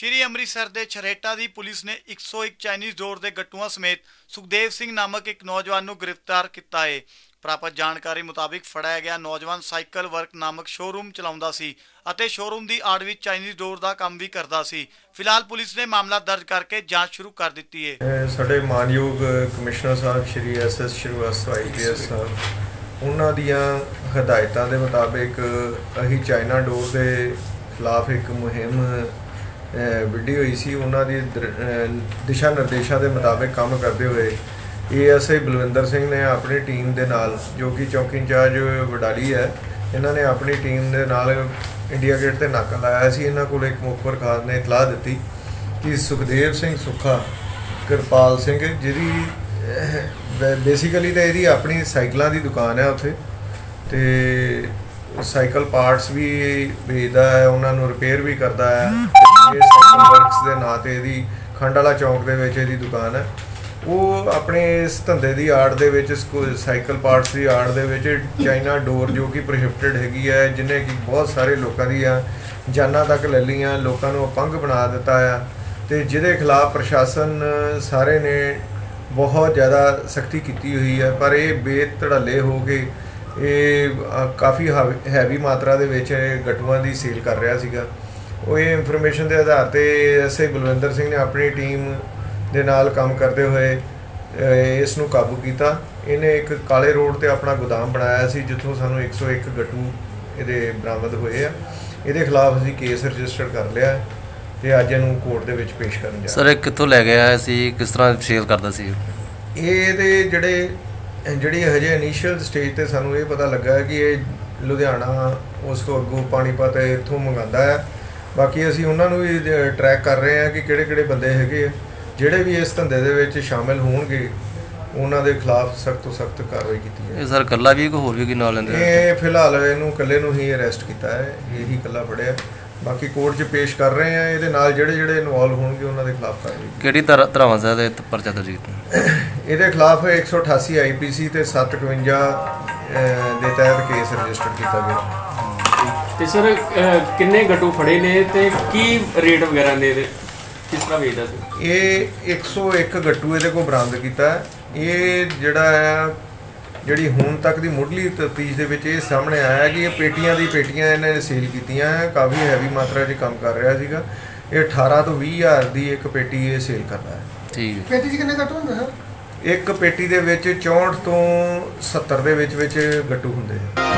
ਸ਼੍ਰੀ ਅੰਮ੍ਰਿਤਸਰ ਦੇ ਛਰੇਟਾ ਦੀ ਪੁਲਿਸ ਨੇ 101 ਚਾਈਨੀਜ਼ ਡੋਰ ਦੇ ਗੱਟੂਆਂ ਸਮੇਤ ਸੁਖਦੇਵ ਸਿੰਘ ਨਾਮਕ ਇੱਕ ਨੌਜਵਾਨ ਨੂੰ ਗ੍ਰਿਫਤਾਰ ਕੀਤਾ ਹੈ ਪ੍ਰਾਪਤ ਜਾਣਕਾਰੀ ਮੁਤਾਬਿਕ ਫੜਿਆ ਗਿਆ ਨੌਜਵਾਨ ਸਾਈਕਲ ਵਰਕ ਨਾਮਕ ਸ਼ੋਰੂਮ ਚਲਾਉਂਦਾ ਸੀ ਅਤੇ ਸ਼ੋਰੂਮ ਦੀ ਆੜ ਵਿੱਚ ਚਾਈਨੀਜ਼ ਡੋਰ ਦਾ ਕੰਮ ਵੀ ਕਰਦਾ ਸੀ। ਫਿਲਹਾਲ ਪੁਲਿਸ ਨੇ ਮਾਮਲਾ ਦਰਜ ਕਰਕੇ ਜਾਂਚ ਸ਼ੁਰੂ ਕਰ ਦਿੱਤੀ ਹੈ ਸਾਡੇ ਮਾਨਯੋਗ ਕਮਿਸ਼ਨਰ ਸਾਹਿਬ Shri S S Srivastava IPS ਸਾਹਿਬ, ਉਹਨਾਂ ਦੀਆਂ ਹਦਾਇਤਾਂ ਦੇ ਮੁਤਾਬਿਕ ਅਸੀਂ ਚਾਈਨਾ ਡੋਰ ਦੇ ਖਿਲਾਫ ਇੱਕ ਮੁਹਿੰਮ ਵਿੱਢੀ ਹੋਈ ਸੀ, ਉਹਨਾਂ ਦੀ ਦਰ- ਦਿਸ਼ਾ ਨਿਰਦੇਸ਼ਾਂ ਦੇ ਮੁਤਾਬਿਕ ਕੰਮ ਕਰਦੇ ਹੋਏ, ਏਐਸਆਈ ਬਲਵਿੰਦਰ ਸਿੰਘ ਨੇ ਆਪਣੀ ਟੀਮ ਦੇ ਨਾਲ, ਜੋ ਕਿ ਚੌਕੀ ਇੰਚਾਰਜ ਵਡਾਲੀ ਹੈ, ਇਹਨਾਂ ਨੇ ਆਪਣੀ ਟੀਮ ਦੇ ਨਾਲ ਇੰਡੀਆ ਗੇਟ ਤੇ ਨਾਕਾ ਲਾਇਆ ਸੀ। ਇਹਨਾਂ ਕੋਲ ਇੱਕ ਮੁਖਬਰ ਖਾਸ ਨੇ ਇਤਲਾਹ ਦਿੱਤੀ ਕਿ ਸੁਖਦੇਵ ਸਿੰਘ ਸੁੱਖਾ, ਕਿਰਪਾਲ ਸਿੰਘ, ਜਿਹਦੀ ਬੇਸਿਕਲੀ ਤਾਂ ਇਹਦੀ ਆਪਣੀ ਸਾਈਕਲਾਂ ਦੀ ਦੁਕਾਨ ਹੈ ਉੱਥੇ, ਤੇ ਸਾਈਕਲ ਪਾਰਟਸ ਵੀ ਵੇਚਦਾ ਹੈ, ਉਹਨਾਂ ਨੂੰ ਰਿਪੇਅਰ ਵੀ ਕਰਦਾ ਹੈ। ਇਹ ਸਾਈਕਲ ਵਰਕਸ ਦੇ ਨਾਂ ਤੇ ਇਹਦੀ ਖੰਡ ਵਾਲਾ ਚੌਂਕ ਦੇ ਵਿੱਚ ਇਹਦੀ ਦੁਕਾਨ ਹੈ। ਉਹ ਆਪਣੇ ਇਸ ਧੰਦੇ ਦੀ ਆੜ ਦੇ ਵਿੱਚ ਸਕੂ- ਸਾਈਕਲ ਪਾਰਟਸ ਦੀ ਆੜ ਦੇ ਵਿੱਚ ਚਾਈਨਾ ਡੋਰ ਜੋ ਕਿ ਪ੍ਰੋਹਿਬਿਟਡ ਹੈਗੀ ਹੈ ਜਿਨੇ ਕਿ ਬਹੁਤ ਸਾਰੇ ਲੋਕਾਂ ਦੀਆਂ ਜਾਨਾਂ ਤੱਕ ਲੈ ਲਈਆਂ ਲੋਕਾਂ ਨੂੰ ਅਪੰਗ ਬਣਾ ਦਿੱਤਾ ਆ ਤੇ ਜਿਹਦੇ ਖਿਲਾਫ ਪ੍ਰਸ਼ਾਸਨ ਸਾਰੇ ਨੇ ਬਹੁਤ ਜ਼ਿਆਦਾ ਸਖਤੀ ਕੀਤੀ ਹੋਈ ਹੈ। ਪਰ ਇਹ ਬੇਤੜਲੇ ਹੋ ਕੇ ਇਹ ਅ, ਕਾਫੀ ਹੈਵੀ ਮਾਤਰਾ ਦੇ ਵਿੱਚ ਇਹ ਗਟੂਆਂ ਦੀ ਸੇਲ ਕਰ ਰਿਹਾ ਸੀਗਾ। ਉਹ ਇਹ ਇਨਫੋਰਮੇਸ਼ਨ ਦੇ ਆਧਾਰ ਤੇ ਐਸਆਈ ਬਲਵਿੰਦਰ ਸਿੰਘ ਨੇ ਆਪਣੀ ਟੀਮ ਦੇ ਨਾਲ ਕੰਮ ਕਰਦੇ ਹੋਏ ਇਸ ਨੂੰ ਕਾਬੂ ਕੀਤਾ। ਇਹਨੇ ਇੱਕ ਕਾਲੇ ਰੋਡ ਤੇ ਆਪਣਾ ਗੋਦਾਮ ਬਣਾਇਆ ਸੀ ਜਿੱਥੋਂ ਸਾਨੂੰ 101 ਗੱਟੂ ਇਹਦੇ ਬਰਾਮਦ ਹੋਏ ਆ। ਇਹਦੇ ਖਿਲਾਫ ਅਸੀਂ ਕੇਸ ਰਜਿਸਟਰ ਕਰ ਲਿਆ ਤੇ ਅੱਜ ਇਹਨੂੰ ਕੋਰਟ ਦੇ ਵਿੱਚ ਪੇਸ਼ ਕਰਨ ਜਾ ਸਰ ਇਹ ਕਿੱਥੋਂ ਲੈ ਆਇਆ ਸੀ? ਕਿਸ ਤਰ੍ਹਾਂ ਸੇਲ ਕਰਦਾ ਸੀ? ਇਹ ਇਹਦੇ ਜਿਹੜੇ ਜਿਹੜੀ ਹਜੇ ਇਨੀਸ਼ੀਅਲ ਸਟੇਜ ਤੇ ਸਾਨੂੰ ਇਹ ਪਤਾ ਲੱਗਾ ਕਿ ਇਹ ਲੁਧਿਆਣਾ ਉਸ ਤੋਂ ਅੱਗੋਂ ਪਾਣੀਪਤ ਇੱਥੋਂ ਮੰਗਾਉਂਦਾ ਹੈ। ਬਾਕੀ ਅਸੀਂ ਉਹਨਾਂ ਨੂੰ ਵੀ ਟਰੈਕ ਕਰ ਰਹੇ ਹਾਂ ਕਿ ਕਿਹੜੇ ਕਿਹੜੇ ਬੰਦੇ ਹੈਗੇ ਆ। ਜਿਹੜੇ ਵੀ ਇਸ ਧੰਦੇ ਦੇ ਵਿੱਚ ਸ਼ਾਮਿਲ ਹੋਣਗੇ ਉਹਨਾਂ ਦੇ ਖਿਲਾਫ ਸਖਤ ਤੋਂ ਸਖਤ ਕਾਰਵਾਈ ਕੀਤੀ ਇਹ ਜਾਏ ਸਰ ਕੱਲਾ ਵੀ ਕੋਈ ਹੋਰ ਵੀ ਕੋਈ ਨਾਲ ਲੈਂਦੇ ਆ? ਇਹ ਫਿਲਹਾਲ ਇਹਨੂੰ ਇਕੱਲੇ ਨੂੰ ਹੀ ਅਰੈਸਟ ਕੀਤਾ ਹੈ। ਇਹੀ ਇਕੱਲਾ ਫੜਿਆ। ਬਾਕੀ ਕੋਰਟ 'ਚ ਪੇਸ਼ ਕਰ ਰਹੇ ਹਾਂ। ਇਹਦੇ ਨਾਲ ਜਿਹੜੇ ਜਿਹੜੇ ਇਨਵੋਲਵ ਹੋਣਗੇ ਉਹਨਾਂ ਦੇ ਖਿਲਾਫ ਕਾਰਵਾਈ ਕਿਹੜੀ ਧਾਰਾ- ਧਾਰਾਵਾਂ ਸਰ ਇਹ ਪਰਚਾ ਦਰਜ ਕੀਤਾ? ਇਹਦੇ ਖਿਲਾਫ 188 ਆਈਪੀਸੀ ਤੇ 751 ਅਹ, ਦੇ ਤਹਿਤ ਕੇਸ ਰਜਿਸਟਰ ਕੀਤਾ ਗਿਆ। ਤੇ ਸਰ ਕਿੰਨੇ ਗੱਟੂ ਫੜੇ ਨੇ ਤੇ ਕੀ ਰੇਟ ਵਗੈਰਾ ਨੇ ਇਹਦੇ? ਕਿਸ ਤਰ੍ਹਾਂ ਵੇਚਦਾ ਸੀ? ਇਹ 101 ਗੱਟੂ ਇਹਦੇ ਕੋਲ ਬਰਾਮਦ ਕੀਤਾ। ਇਹ ਜਿਹੜਾ ਹੈ ਜਿਹੜੀ ਹੁਣ ਤੱਕ ਦੀ ਮੁੱਢਲੀ ਤਫਤੀਸ਼ ਦੇ ਵਿੱਚ ਇਹ ਸਾਹਮਣੇ ਆਇਆ ਕਿ ਇਹ ਪੇਟੀਆਂ ਦੀ ਪੇਟੀਆਂ ਇਹਨਾਂ ਨੇ ਸੇਲ ਕੀਤੀਆਂ ਹੈ। ਕਾਫੀ ਹੈਵੀ ਮਾਤਰਾ 'ਚ ਕੰਮ ਕਰ ਰਿਹਾ ਸੀਗਾ। ਇਹ 18 ਤੋਂ 20 ਹਜ਼ਾਰ ਦੀ ਇੱਕ ਪੇਟੀ ਇਹ ਸੇਲ ਕਰਦਾ ਹੈ। ਠੀਕ ਹੈ। ਪੇਟੀ 'ਚ ਕਿੰਨੇ ਕੱਟ ਹੁੰਦੇ ਸਰ? ਇੱਕ ਪੇਟੀ ਦੇ ਵਿੱਚ 64 ਤੋਂ 70 ਦੇ ਵਿੱਚ ਵਿੱਚ ਗੱਟੂ ਹੁੰਦੇ ਆ